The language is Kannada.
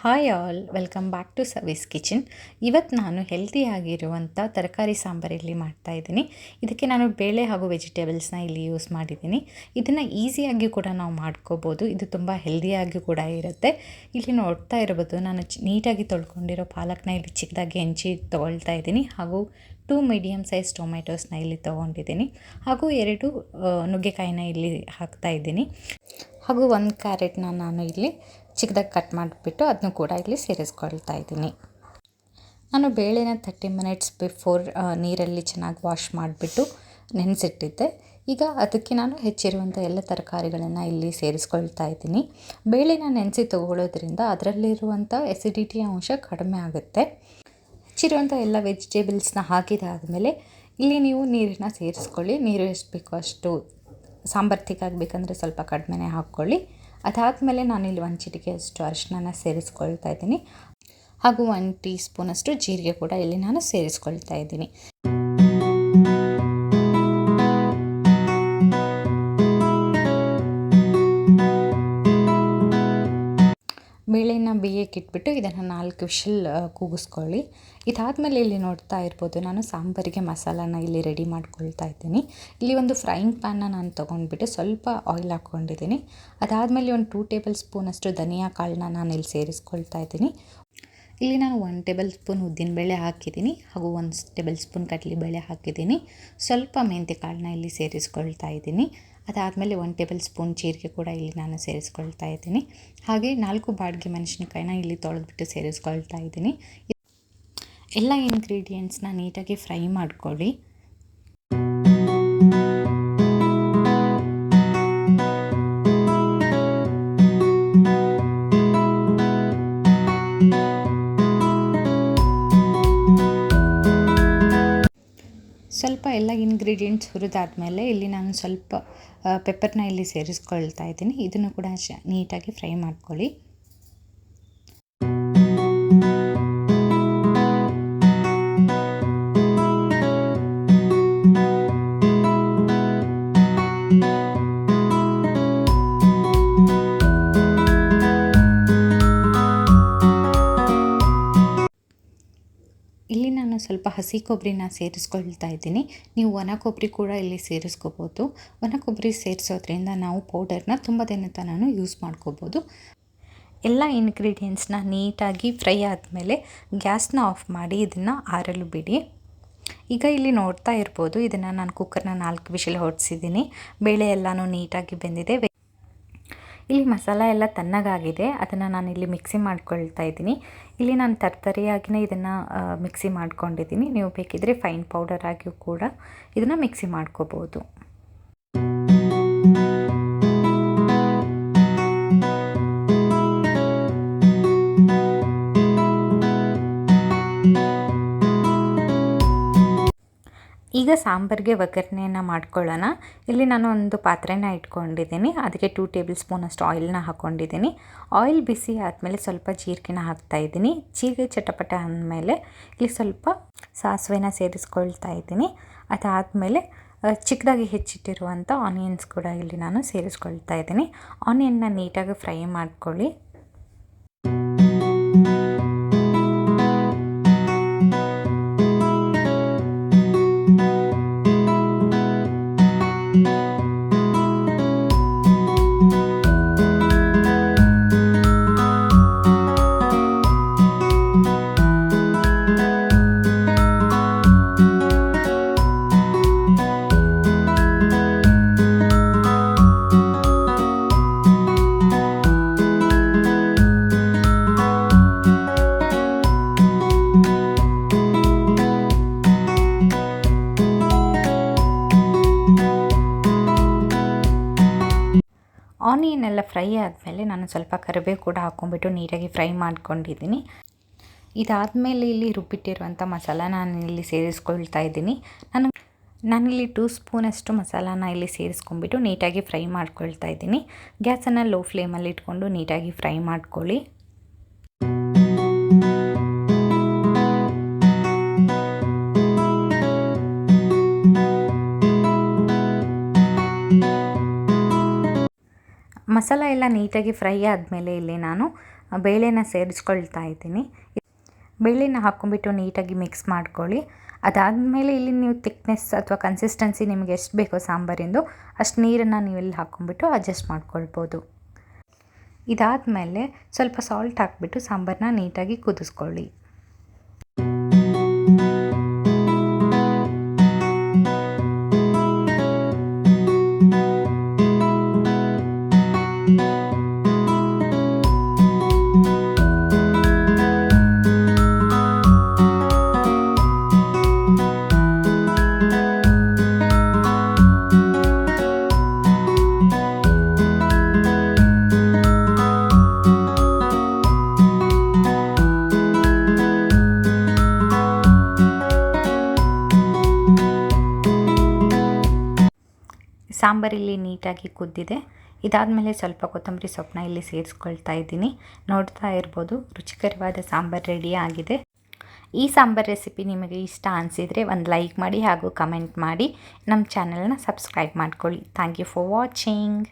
Hi all welcome back to service kitchen ಇವತ್ತು ನಾನು ಹೆಲ್ತಿಯಾಗಿರುವಂಥ ತರಕಾರಿ ಸಾಂಬಾರಲ್ಲಿ ಮಾಡ್ತಾಯಿದ್ದೀನಿ ಇದಕ್ಕೆ ನಾನು ಬೇಳೆ ಹಾಗೂ ವೆಜಿಟೇಬಲ್ಸ್ನ ಇಲ್ಲಿ ಯೂಸ್ ಮಾಡಿದ್ದೀನಿ. ಇದನ್ನು ಈಸಿಯಾಗಿ ಕೂಡ ನಾವು ಮಾಡ್ಕೋಬೋದು. ಇದು ತುಂಬ ಹೆಲ್ದಿಯಾಗಿ ಕೂಡ ಇರುತ್ತೆ. ಇಲ್ಲಿ ನೋಡ್ತಾ ಇರ್ಬೋದು, ನಾನು ನೀಟಾಗಿ ತೊಳ್ಕೊಂಡಿರೋ ಪಾಲಕ್ನ ಇಲ್ಲಿ ಚಿಕ್ಕದಾಗಿ ಹೆಂಚಿ ತೊಗೊಳ್ತಾ ಇದ್ದೀನಿ. ಹಾಗೂ ಟೂ ಮೀಡಿಯಮ್ ಸೈಜ್ ಟೊಮೆಟೊಸ್ನ ಇಲ್ಲಿ ತೊಗೊಂಡಿದ್ದೀನಿ. ಹಾಗೂ ಎರಡು ನುಗ್ಗೆಕಾಯಿನ ಇಲ್ಲಿ ಹಾಕ್ತಾ ಇದ್ದೀನಿ. ಹಾಗೂ ಒಂದು ಕ್ಯಾರೆಟ್ನ ನಾನು ಇಲ್ಲಿ ಚಿಕ್ಕದಾಗಿ ಕಟ್ ಮಾಡಿಬಿಟ್ಟು ಅದನ್ನು ಕೂಡ ಇಲ್ಲಿ ಸೇರಿಸ್ಕೊಳ್ತಾ ಇದ್ದೀನಿ. ನಾನು ಬೇಳೆನ ತರ್ಟಿ ಮಿನಿಟ್ಸ್ ಬಿಫೋರ್ ನೀರಲ್ಲಿ ಚೆನ್ನಾಗಿ ವಾಶ್ ಮಾಡಿಬಿಟ್ಟು ನೆನೆಸಿಟ್ಟಿದ್ದೆ. ಈಗ ಅದಕ್ಕೆ ನಾನು ಹೆಚ್ಚಿರುವಂಥ ಎಲ್ಲ ತರಕಾರಿಗಳನ್ನು ಇಲ್ಲಿ ಸೇರಿಸ್ಕೊಳ್ತಾ ಇದ್ದೀನಿ. ಬೇಳೆನ ನೆನೆಸಿ ತಗೊಳ್ಳೋದ್ರಿಂದ ಅದರಲ್ಲಿರುವಂಥ ಎಸಿಡಿಟಿ ಅಂಶ ಕಡಿಮೆ ಆಗುತ್ತೆ. ಹೆಚ್ಚಿರುವಂಥ ಎಲ್ಲ ವೆಜಿಟೇಬಲ್ಸ್ನ ಹಾಕಿದಾದಮೇಲೆ ಇಲ್ಲಿ ನೀವು ನೀರನ್ನ ಸೇರಿಸ್ಕೊಳ್ಳಿ. ನೀರು ಎಷ್ಟು ಬೇಕೋ ಅಷ್ಟು ಸಾಂಬಾರು ತಿಕ್ಕಾಗಬೇಕಂದ್ರೆ ಸ್ವಲ್ಪ ಕಡಿಮೆನೇ ಹಾಕ್ಕೊಳ್ಳಿ. ಅದಾದಮೇಲೆ ನಾನಿಲ್ಲಿ ಒಂದು ಚಿಟಿಕೆಯಷ್ಟು ಅರಿಶಿನ ಸೇರಿಸ್ಕೊಳ್ತಾ ಇದ್ದೀನಿ. ಹಾಗೂ ಒಂದು ಟೀ ಸ್ಪೂನಷ್ಟು ಜೀರಿಗೆ ಕೂಡ ಇಲ್ಲಿ ನಾನು ಸೇರಿಸ್ಕೊಳ್ತಾ ಇದ್ದೀನಿ. ಬೇಳೆನ ಬೇಯಕ್ಕೆ ಇಟ್ಬಿಟ್ಟು ಇದನ್ನು ನಾಲ್ಕು ವಿಷಲ್ ಕೂಗಿಸ್ಕೊಳ್ಳಿ. ಇದಾದಮೇಲೆ ಇಲ್ಲಿ ನೋಡ್ತಾ ಇರ್ಬೋದು, ನಾನು ಸಾಂಬಾರಿಗೆ ಮಸಾಲಾನ ಇಲ್ಲಿ ರೆಡಿ ಮಾಡ್ಕೊಳ್ತಾ ಇದ್ದೀನಿ. ಇಲ್ಲಿ ಒಂದು ಫ್ರೈಯಿಂಗ್ ಪ್ಯಾನ್ನ ನಾನು ತೊಗೊಂಡ್ಬಿಟ್ಟು ಸ್ವಲ್ಪ ಆಯಿಲ್ ಹಾಕ್ಕೊಂಡಿದ್ದೀನಿ. ಅದಾದಮೇಲೆ ಒಂದು ಟೂ ಟೇಬಲ್ ಸ್ಪೂನಷ್ಟು ಧನಿಯಾ ಕಾಳನ್ನ ನಾನು ಇಲ್ಲಿ ಸೇರಿಸ್ಕೊಳ್ತಾ ಇದ್ದೀನಿ. ಇಲ್ಲಿ ನಾನು ಒಂದು ಟೇಬಲ್ ಸ್ಪೂನ್ ಉದ್ದಿನಬೇಳೆ ಹಾಕಿದ್ದೀನಿ, ಹಾಗೂ ಒಂದು ಟೇಬಲ್ ಸ್ಪೂನ್ ಕಡಲೆಬೇಳೆ ಹಾಕಿದ್ದೀನಿ. ಸ್ವಲ್ಪ ಮೆಂತ್ಯ ಕಾಳನ್ನ ಇಲ್ಲಿ ಸೇರಿಸ್ಕೊಳ್ತಾ ಇದ್ದೀನಿ. ಅದಾದಮೇಲೆ ಒಂದು ಟೇಬಲ್ ಸ್ಪೂನ್ ಜೀರಿಗೆ ಕೂಡ ಇಲ್ಲಿ ನಾನು ಸೇರಿಸ್ಕೊಳ್ತಾ ಇದ್ದೀನಿ. ಹಾಗೆ ನಾಲ್ಕು ಬಾಡಿಗೆ ಮೆಣಸಿನಕಾಯಿನ ಇಲ್ಲಿ ತೊಳೆದ್ಬಿಟ್ಟು ಸೇರಿಸ್ಕೊಳ್ತಾ ಇದ್ದೀನಿ. ಎಲ್ಲ ಇಂಗ್ರೀಡಿಯೆಂಟ್ಸ್ನ ನೀಟಾಗಿ ಫ್ರೈ ಮಾಡ್ಕೊಳ್ಳಿ. ಎಲ್ಲ ಇಂಗ್ರೀಡಿಯೆಂಟ್ಸ್ ಹುರಿದಾದ್ಮೇಲೆ ಇಲ್ಲಿ ನಾನು ಸ್ವಲ್ಪ ಪೆಪ್ಪರ್ನ ಇಲ್ಲಿ ಸೇರಿಸ್ಕೊಳ್ತಾ ಇದ್ದೀನಿ. ಇದನ್ನು ಕೂಡ ನೀಟಾಗಿ ಫ್ರೈ ಮಾಡ್ಕೊಳ್ಳಿ. ನಾನು ಸ್ವಲ್ಪ ಹಸಿ ಕೊಬ್ಬರಿನ ಸೇರಿಸ್ಕೊಳ್ತಾ ಇದ್ದೀನಿ. ನೀವು ಒಣ ಕೊಬ್ಬರಿ ಕೂಡ ಇಲ್ಲಿ ಸೇರಿಸ್ಕೋಬೋದು. ಒಣ ಕೊಬ್ಬರಿ ಸೇರಿಸೋದ್ರಿಂದ ನಾವು ಪೌಡರ್ನ ತುಂಬ ದಿನ ನಾನು ಯೂಸ್ ಮಾಡ್ಕೋಬೋದು. ಎಲ್ಲ ಇಂಗ್ರೀಡಿಯೆಂಟ್ಸ್ನ ನೀಟಾಗಿ ಫ್ರೈ ಆದಮೇಲೆ ಗ್ಯಾಸ್ನ ಆಫ್ ಮಾಡಿ ಇದನ್ನು ಆರಲು ಬಿಡಿ. ಈಗ ಇಲ್ಲಿ ನೋಡ್ತಾ ಇರ್ಬೋದು, ಇದನ್ನು ನಾನು ಕುಕ್ಕರ್ನ ನಾಲ್ಕು ವಿಷಲ್ ಹೊಡ್ಸಿದ್ದೀನಿ. ಬೇಳೆ ಎಲ್ಲನೂ ನೀಟಾಗಿ ಬೆಂದಿದೆ. ಇಲ್ಲಿ ಮಸಾಲ ಎಲ್ಲ ತಣ್ಣಗಾಗಿದೆ. ಅದನ್ನು ನಾನು ಇಲ್ಲಿ ಮಿಕ್ಸಿ ಮಾಡ್ಕೊಳ್ತಾ ಇದ್ದೀನಿ. ಇಲ್ಲಿ ನಾನು ತರ್ತರಿಯಾಗಿನೇ ಇದನ್ನು ಮಿಕ್ಸಿ ಮಾಡ್ಕೊಂಡಿದ್ದೀನಿ. ನೀವು ಬೇಕಿದ್ರೆ ಫೈನ್ ಪೌಡರ್ ಆಗಿಯೂ ಕೂಡ ಇದನ್ನು ಮಿಕ್ಸಿ ಮಾಡ್ಕೋಬೋದು. ಈಗ ಸಾಂಬಾರಿಗೆ ಒಗ್ಗರಣೆಯನ್ನು ಮಾಡ್ಕೊಳ್ಳೋಣ. ಇಲ್ಲಿ ನಾನು ಒಂದು ಪಾತ್ರೆನ ಇಟ್ಕೊಂಡಿದ್ದೀನಿ. ಅದಕ್ಕೆ ಟೂ ಟೇಬಲ್ ಸ್ಪೂನಷ್ಟು ಆಯಿಲ್ನ ಹಾಕ್ಕೊಂಡಿದ್ದೀನಿ ಆಯಿಲ್ ಬಿಸಿ ಆದಮೇಲೆ ಸ್ವಲ್ಪ ಜೀರಿಗೆನ ಹಾಕ್ತಾ ಇದ್ದೀನಿ. ಜೀರಿಗೆ ಚಟಪಟ ಅಂದಮೇಲೆ ಇಲ್ಲಿ ಸ್ವಲ್ಪ ಸಾಸಿವೆನ ಸೇರಿಸ್ಕೊಳ್ತಾ ಇದ್ದೀನಿ. ಅದಾದಮೇಲೆ ಚಿಕ್ಕದಾಗಿ ಹೆಚ್ಚಿಟ್ಟಿರುವಂಥ ಆನಿಯನ್ಸ್ ಕೂಡ ಇಲ್ಲಿ ನಾನು ಸೇರಿಸ್ಕೊಳ್ತಾ ಇದ್ದೀನಿ. ಆನಿಯನ್ನ ನೀಟಾಗಿ ಫ್ರೈ ಮಾಡ್ಕೊಳ್ಳಿ. ಆನಿಯನ್ ಎಲ್ಲ ಫ್ರೈ ಆದಮೇಲೆ ನಾನು ಸ್ವಲ್ಪ ಕರಿಬೇವು ಕೂಡ ಹಾಕ್ಕೊಂಡ್ಬಿಟ್ಟು ನೀಟಾಗಿ ಫ್ರೈ ಮಾಡ್ಕೊಂಡಿದ್ದೀನಿ. ಇದಾದಮೇಲೆ ಇಲ್ಲಿ ರುಬ್ಬಿಟ್ಟಿರುವಂಥ ಮಸಾಲ ನಾನು ಇಲ್ಲಿ ಸೇರಿಸ್ಕೊಳ್ತಾ ಇದ್ದೀನಿ. ನಾನು ನಾನಿಲ್ಲಿ ಟೂ ಸ್ಪೂನಷ್ಟು ಮಸಾಲಾನ ಇಲ್ಲಿ ಸೇರಿಸ್ಕೊಂಬಿಟ್ಟು ನೀಟಾಗಿ ಫ್ರೈ ಮಾಡ್ಕೊಳ್ತಾ ಇದ್ದೀನಿ. ಗ್ಯಾಸನ್ನು ಲೋ ಫ್ಲೇಮಲ್ಲಿ ಇಟ್ಕೊಂಡು ನೀಟಾಗಿ ಫ್ರೈ ಮಾಡ್ಕೊಳ್ಳಿ. ಮಸಾಲ ಎಲ್ಲ ನೀಟಾಗಿ ಫ್ರೈ ಆದಮೇಲೆ ಇಲ್ಲಿ ನಾನು ಬೇಳೆನ ಸೇರಿಸ್ಕೊಳ್ತಾ ಇದ್ದೀನಿ. ಬೇಳೆನ ಹಾಕ್ಕೊಂಬಿಟ್ಟು ನೀಟಾಗಿ ಮಿಕ್ಸ್ ಮಾಡ್ಕೊಳ್ಳಿ. ಅದಾದಮೇಲೆ ಇಲ್ಲಿ ನೀವು ತಿಕ್ನೆಸ್ ಅಥವಾ ಕನ್ಸಿಸ್ಟೆನ್ಸಿ ನಿಮಗೆ ಎಷ್ಟು ಬೇಕೋ ಸಾಂಬಾರಿಂದು ಅಷ್ಟು ನೀರನ್ನು ನೀವು ಇಲ್ಲಿ ಹಾಕ್ಕೊಂಬಿಟ್ಟು ಅಡ್ಜಸ್ಟ್ ಮಾಡ್ಕೊಳ್ಬೋದು. ಇದಾದಮೇಲೆ ಸ್ವಲ್ಪ ಸಾಲ್ಟ್ ಹಾಕಿಬಿಟ್ಟು ಸಾಂಬಾರನ್ನ ನೀಟಾಗಿ ಕುದಿಸ್ಕೊಳ್ಳಿ. ಸಾಂಬಾರಿಲ್ಲಿ ನೀಟಾಗಿ ಕುದ್ದಿದೆ. ಇದಾದಮೇಲೆ ಸ್ವಲ್ಪ ಕೊತ್ತಂಬರಿ ಸೊಪ್ಪನ್ನ ಇಲ್ಲಿ ಸೇರಿಸ್ಕೊಳ್ತಾ ಇದ್ದೀನಿ. ನೋಡ್ತಾ ಇರ್ಬೋದು, ರುಚಿಕರವಾದ ಸಾಂಬಾರು ರೆಡಿ ಆಗಿದೆ. ಈ ಸಾಂಬಾರು ರೆಸಿಪಿ ನಿಮಗೆ ಇಷ್ಟ ಅನಿಸಿದರೆ ಒಂದು ಲೈಕ್ ಮಾಡಿ ಹಾಗೂ ಕಮೆಂಟ್ ಮಾಡಿ. ನಮ್ಮ ಚಾನಲ್ನ ಸಬ್ಸ್ಕ್ರೈಬ್ ಮಾಡ್ಕೊಳ್ಳಿ. Thank you for watching.